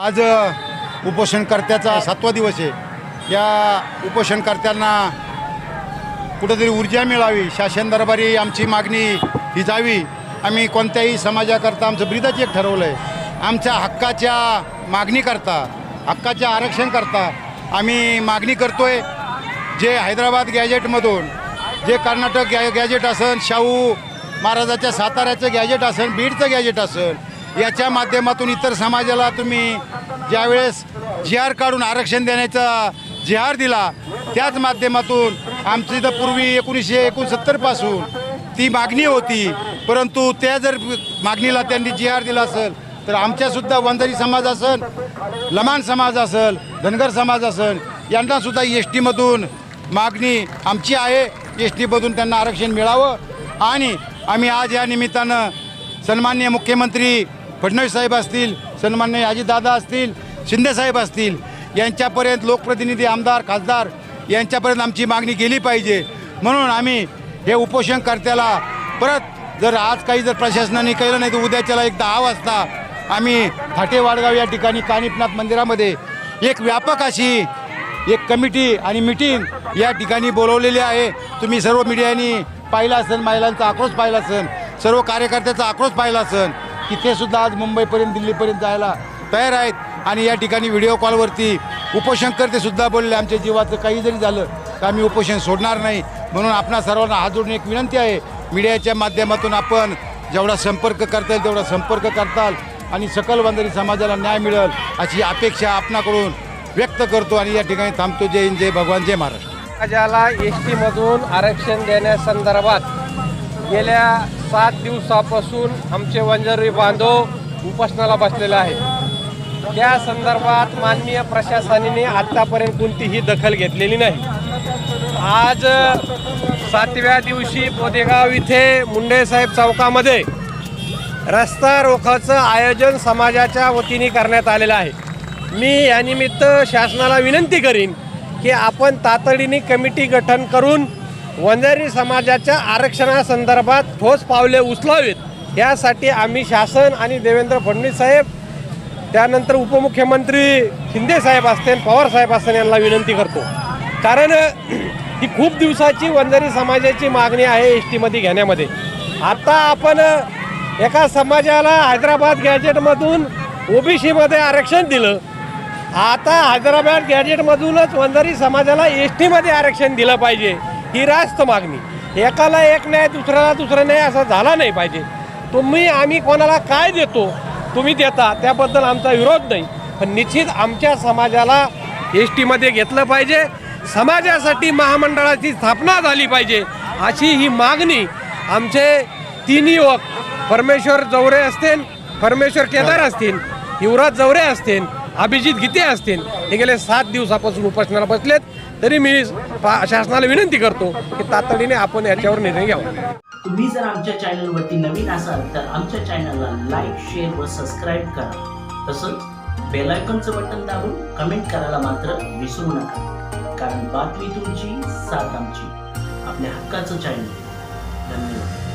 आज उपोषणकर्त्याचा सातवा दिवस आहे. या उपोषणकर्त्यांना कुठंतरी ऊर्जा मिळावी शासन दरबारी आमची मागणी ही जावी. आम्ही कोणत्याही समाजाकरता आमचं ब्रिदाच एक ठरवलं आहे आमच्या हक्काच्या मागणीकरता हक्काच्या आरक्षणकरता आम्ही मागणी करतो आहे जे हैदराबाद गॅजेटमधून जे कर्नाटक गॅ गॅजेट असेल शाहू महाराजाच्या साताऱ्याचं गॅजेट असेल बीडचं गॅजेट असेल याच्या माध्यमातून इतर समाजाला तुम्ही ज्यावेळेस जी आर काढून आरक्षण देण्याचा जिहार दिला त्याच माध्यमातून आमची तर पूर्वी एकोणीसशे एकोणसत्तरपासून ती मागणी होती. परंतु त्या जर मागणीला त्यांनी जिहार आर दिला असेल तर आमच्यासुद्धा वंजारी समाज असेल लमान समाज असेल धनगर समाज असेल यांनासुद्धा एस टीमधून मागणी आमची आहे. एस टीमधून त्यांना आरक्षण मिळावं. आणि आम्ही आज या निमित्तानं सन्मान्य मुख्यमंत्री फडणवीस साहेब असतील सन्मान्य अजितदादा असतील शिंदेसाहेब असतील यांच्यापर्यंत लोकप्रतिनिधी आमदार खासदार यांच्यापर्यंत आमची मागणी गेली पाहिजे. म्हणून आम्ही हे उपोषणकर्त्याला परत जर आज काही जर प्रशासनाने केलं नाही तर उद्याच्याला एक दहा वाजता आम्ही थाटेवाडगाव या ठिकाणी कानिपनाथ मंदिरामध्ये एक व्यापक अशी एक कमिटी आणि मिटिंग या ठिकाणी बोलवलेली आहे. तुम्ही सर्व मीडियानी पाहिला असेल महिलांचा आक्रोश पाहिला असेल सर्व कार्यकर्त्याचा आक्रोश पाहिला असेल तिथेसुद्धा सुद्धा आज मुंबईपर्यंत दिल्लीपर्यंत जायला तयार आहेत. आणि या ठिकाणी व्हिडिओ कॉलवरती उपोषणकर्ते सुद्धा बोलले आमच्या जीवाचं काही जरी झालं तर आम्ही उपोषण सोडणार नाही. म्हणून आपणा सर्वांना हात जोडून एक विनंती आहे. मीडियाच्या माध्यमातून आपण जेवढा संपर्क करता येईल तेवढा संपर्क करताल आणि सकल वंदरी समाजाला न्याय मिळेल अशी अपेक्षा आपणाकडून व्यक्त करतो आणि या ठिकाणी थांबतो. जय हिंद जय भगवान जय महाराष्ट्र. समाजाला एस टीमधून आरक्षण देण्यासंदर्भात गेल्या सात दिवसापासून आमचे वंजारी बांधव उपासनाला बसलेले आहे त्या संदर्भात माननीय प्रशासनाने आत्तापर्यंत कोणतीही दखल घेतलेली नाही. आज सातव्या दिवशी पोदेगाव इथे मुंडेसाहेब चौकामध्ये रस्ता रोखाचं आयोजन समाजाच्या वतीने करण्यात आलेलं आहे. मी यानिमित्त शासनाला विनंती करीन की आपण तातडीने कमिटी गठन करून वंजारी समाजाच्या आरक्षणासंदर्भात ठोस पावले उचलावीत. यासाठी आम्ही शासन आणि देवेंद्र फडणवीस साहेब त्यानंतर उपमुख्यमंत्री शिंदे साहेब असतील पवार साहेब असतील यांना विनंती करतो. कारण ही खूप दिवसाची वंजारी समाजाची मागणी आहे एस टीमध्ये घेण्यामध्ये. आता आपण एका समाजाला हैदराबाद गॅजेटमधून ओबीसीमध्ये आरक्षण दिलं. आता हैदराबाद गॅजेटमधूनच वंजारी समाजाला एस टीमध्ये आरक्षण दिलं पाहिजे. ही रास्त मागणी. एकाला एक नाही दुसऱ्याला दुसरा नाही असा झाला नाही पाहिजे. तुम्ही आम्ही कोणाला काय देतो तुम्ही देता त्याबद्दल आमचा विरोध नाही. पण निश्चित आमच्या समाजाला एस टीमध्ये घेतलं पाहिजे. समाजासाठी महामंडळाची स्थापना झाली पाहिजे अशी ही मागणी आमचे तीन युवक परमेश्वर जवरे असतील परमेश्वर केदार असतील युवराज जवरे असतील अभिजित गीते असतील हे गेले सात दिवसापासून उपासनाला बसलेत. तरी मी शासनाला विनंती करतो की तातडीने आपण याच्यावर निर्णय घ्यावा. तुम्ही जर आमच्या चॅनलवरती नवीन असाल तर आमच्या चॅनलला लाईक शेअर व सबस्क्राईब करा. तसंच बेलायकॉनचं बटन दाबून कमेंट करायला मात्र विसरू नका. कारण बातमी तुमची साथ आमची. आपल्या हक्काचं चॅनल धन्यवाद.